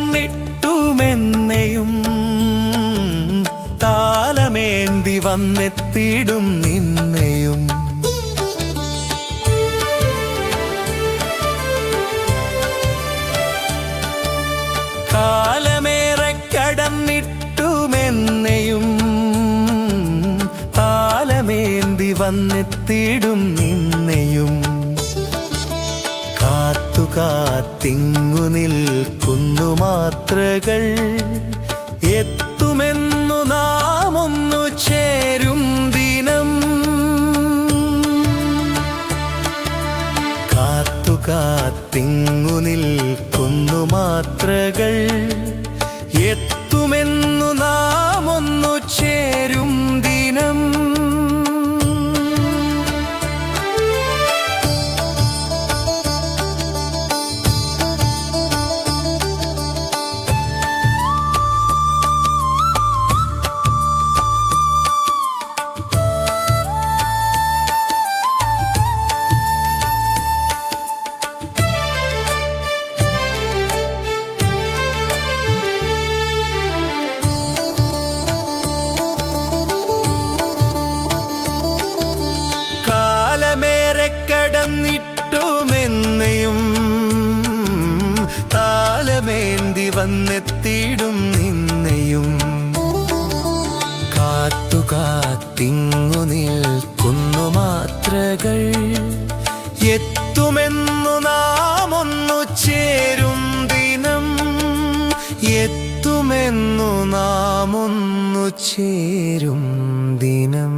വന്നിട്ടുമെന്നെയും താലമേന്തി വന്നെത്തിയിടും നിന്നെയും. കാലമേറെ കടന്നിട്ടുമെന്നെയും താലമേന്തി വന്നെത്തിയിടും നിന്നെയും. കാത്തിങ്ങു നിൽക്കുന്നു മാത്രകൾ എത്തുമെന്നു നാം ഒന്നു ചേരും ദിനം. കാത്തു കാത്തിങ്ങു നിൽക്കുന്നു മാത്രകൾ കടന്നിട്ടുമെന്നെയും താലമേന്തി വന്നെത്തിയിടും നിന്നെയും. കാത്തു കാത്തിങ്ങു നിൽക്കുന്നു മാത്രകൾ എത്തുമെന്നു നാം ഒന്നു ചേരും ദിനം. എത്തുമെന്നു നാം ഒന്നു ചേരും ദിനം.